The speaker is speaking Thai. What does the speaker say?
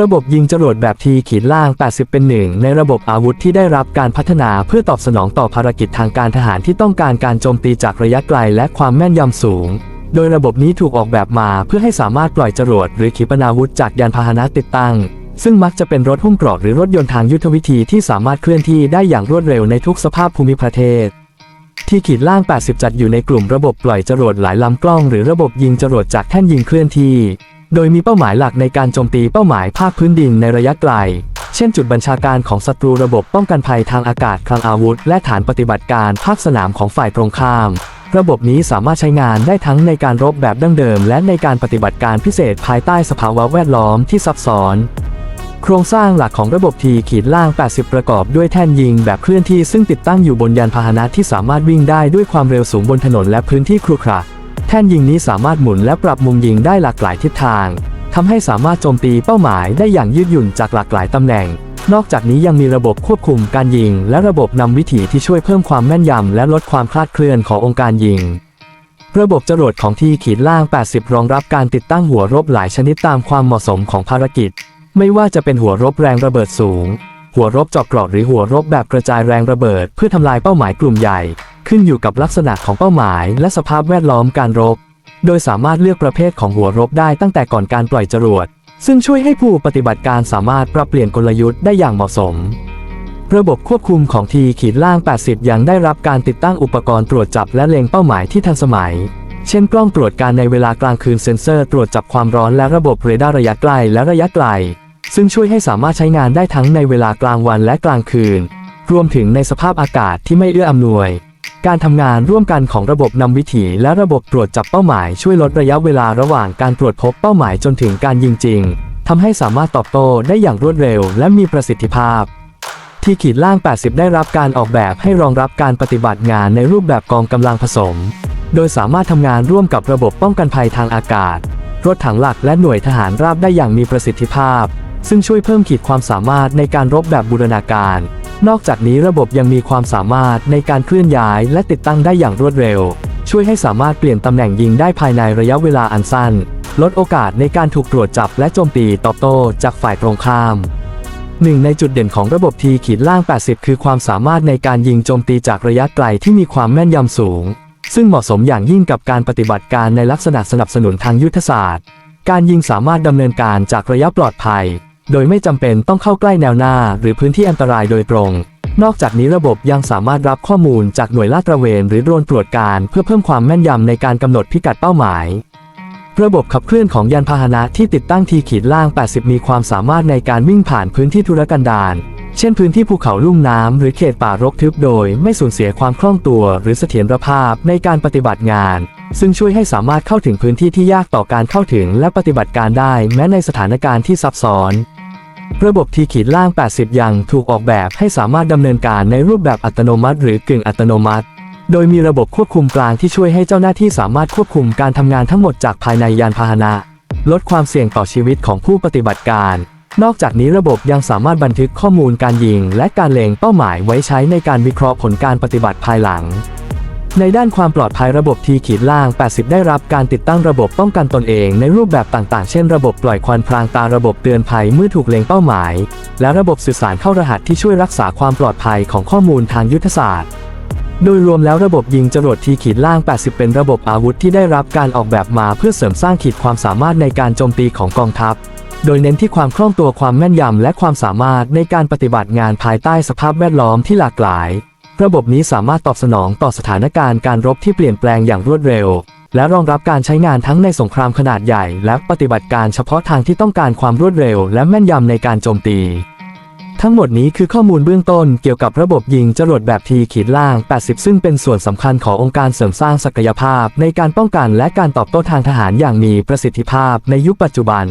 ระบบยิงจรวดแบบทีขีดล่าง 80 เป็นหนึ่งในระบบอาวุธที่ได้รับการพัฒนาเพื่อตอบสนองต่อภารกิจทางการทหารที่ต้องการการโจมตีจากระยะไกลและความแม่นยำสูง โดยระบบนี้ถูกออกแบบมาเพื่อให้สามารถปล่อยจรวดหรือขีปนาวุธจากยานพาหนะติดตั้ง ซึ่งมักจะเป็นรถหุ้มเกราะหรือรถยนต์ทางยุทธวิธีที่สามารถเคลื่อนที่ได้อย่างรวดเร็วในทุกสภาพภูมิประเทศที่ขีดล่าง 80 จัดอยู่ในกลุ่มระบบปล่อยจรวดหลายลำกล้อง หรือระบบยิงจรวดจากแท่นยิงเคลื่อนที่ โดยมีเป้าหมายหลักในการโจมตีเป้าหมายภาคพื้นดินในระยะไกล เช่นจุดบัญชาการของศัตรูระบบป้องกันภัยทางอากาศคลังอาวุธ และฐานปฏิบัติการภาคสนามของฝ่ายตรงข้าม ระบบนี้สามารถใช้งานได้ทั้งในการรบแบบดั้งเดิม และในการปฏิบัติการพิเศษภายใต้สภาวะแวดล้อมที่ซับซ้อนโครงสร้างหลักของระบบทีขีดล่าง 80 ประกอบด้วยแท่นยิงแบบเคลื่อนที่ซึ่งติดตั้งอยู่บนยานพาหนะที่สามารถวิ่งได้ด้วยความเร็วสูงบนถนนและพื้นที่ครุขระ แท่นยิงนี้สามารถหมุนและปรับมุมยิงได้หลากหลายทิศทางทำให้สามารถโจมตีเป้าหมายได้อย่างยืดหยุ่นจากหลากหลายตำแหน่ง นอกจากนี้ยังมีระบบควบคุมการยิง และระบบนำวิถีที่ช่วยเพิ่มความแม่นยำและลดความคลาดเคลื่อนขององค์การยิง ระบบจรวดของที่ขีดล่าง 80 รองรับการติดตั้งหัวรบหลายชนิดตามความเหมาะสมของภารกิจ ไม่ว่าจะเป็นหัวรบแรงระเบิดสูง หัวรบเจาะเกราะหรือหัวรบแบบกระจายแรงระเบิด เพื่อทำลายเป้าหมายกลุ่มใหญ่ ขึ้นอยู่กับลักษณะของเป้าหมาย และสภาพแวดล้อมการรบ โดยสามารถเลือกประเภทของหัวรบได้ตั้งแต่ก่อนการปล่อยจรวด ซึ่งช่วยให้ผู้ปฏิบัติการสามารถปรับเปลี่ยนกลยุทธ์ได้อย่างเหมาะสม ระบบควบคุมของทีขีดล่าง 80 ยังได้รับการติดตั้งอุปกรณ์ตรวจจับและเล็งเป้าหมายที่ทันสมัยเช่นกล้องตรวจการในเวลากลางคืนเซ็นเซอร์ตรวจจับความร้อนและระบบเรดาร์ระยะใกล้และระยะไกล ซึ่งช่วยให้สามารถใช้งานได้ทั้งในเวลากลางวันและกลางคืน รวมถึงในสภาพอากาศที่ไม่เอื้ออำนวย การทำงานร่วมกันของระบบนำวิถีและระบบตรวจจับเป้าหมายช่วยลดระยะเวลาระหว่างการตรวจพบเป้าหมายจนถึงการยิงจริงทำให้สามารถตอบโต้ได้อย่างรวดเร็ว และมีประสิทธิภาพ ที่ขีดล่าง 80 ได้รับการออกแบบให้รองรับการปฏิบัติงานในรูปแบบกองกำลังผสม โดยสามารถทำงานร่วมกับระบบป้องกันภัยทางอากาศ รถถังหลักและหน่วยทหารราบได้อย่างมีประสิทธิภาพ ซึ่งช่วยเพิ่มขีดความสามารถในการรบแบบบูรณาการ นอกจากนี้ระบบยังมีความสามารถในการเคลื่อนย้ายและติดตั้งได้อย่างรวดเร็ว ช่วยให้สามารถเปลี่ยนตำแหน่งยิงได้ภายในระยะเวลาอันสั้น ลดโอกาสในการถูกตรวจจับและโจมตีตอบโต้จากฝ่ายตรงข้ามหนึ่งในจุดเด่นของระบบทีขีดล่าง 80 คือความสามารถในการยิงโจมตีจากระยะไกลที่มีความแม่นยำสูง ซึ่งเหมาะสมอย่างยิ่งกับการปฏิบัติการในลักษณะสนับสนุนทางยุทธศาสตร์ การยิงสามารถดำเนินการจากระยะปลอดภัย โดยไม่จำเป็นต้องเข้าใกล้แนวหน้า หรือพื้นที่อันตรายโดยตรง นอกจากนี้ระบบยังสามารถรับข้อมูลจากหน่วยลาดตระเวน หรือโดรนตรวจการเพื่อเพิ่มความแม่นยำในการกำหนดพิกัดเป้าหมาย ระบบขับเคลื่อนของยานพาหนะที่ติดตั้งทีขีดล่าง 80 มีความสามารถในการวิ่งผ่านพื้นที่ทุรกันดาร เช่นพื้นที่ภูเขาลุ่มน้ำหรือเขตป่ารกทึบโดยไม่สูญเสียความคล่องตัวหรือเสถียรภาพในการปฏิบัติงาน ซึ่งช่วยให้สามารถเข้าถึงพื้นที่ที่ยากต่อการเข้าถึงและปฏิบัติการได้แม้ในสถานการณ์ที่ซับซ้อน ระบบทีขีดล่าง 80 ยังถูกออกแบบให้สามารถดำเนินการในรูปแบบอัตโนมัติ หรือกึ่งอัตโนมัติ โดยมีระบบควบคุมกลางที่ช่วยให้เจ้าหน้าที่สามารถควบคุมการทำงานทั้งหมดจากภายในยานพาหนะ ลดความเสี่ยงต่อชีวิตของผู้ปฏิบัติการ นอกจากนี้ระบบยังสามารถบันทึกข้อมูลการยิง และการเล็งเป้าหมายไว้ใช้ในการวิเคราะห์ผลการปฏิบัติภายหลัง ในด้านความปลอดภัยระบบทีขีดล่าง 80 ได้รับการติดตั้งระบบป้องกันตนเองในรูปแบบต่างๆ เช่น ระบบปล่อยควันพรางตาระบบเตือนภัยเมื่อถูกเล็งเป้าหมาย และระบบสื่อสารเข้ารหัสที่ช่วยรักษาความปลอดภัยของข้อมูลทางยุทธศาสตร์โดยรวมแล้วระบบยิงจรวดทีขีดล่าง 80 เป็นระบบอาวุธที่ได้รับการออกแบบมาเพื่อเสริมสร้างขีดความสามารถในการโจมตีของกองทัพ โดยเน้นที่ความคล่องตัวความแม่นยำและความสามารถในการปฏิบัติงานภายใต้สภาพแวดล้อมที่หลากหลาย ระบบนี้สามารถตอบสนองต่อสถานการณ์การรบที่เปลี่ยนแปลงอย่างรวดเร็ว และรองรับการใช้งานทั้งในสงครามขนาดใหญ่ และปฏิบัติการเฉพาะทางที่ต้องการความรวดเร็ว และแม่นยำในการโจมตี ทั้งหมดนี้คือข้อมูลเบื้องต้นเกี่ยวกับระบบยิงจรวดแบบทีขีดล่าง 80 ซึ่งเป็นส่วนสำคัญขององค์การเสริมสร้างศักยภาพ ในการป้องกันและการตอบโต้ทางทหารอย่างมีประสิทธิภาพในยุคปัจจุบัน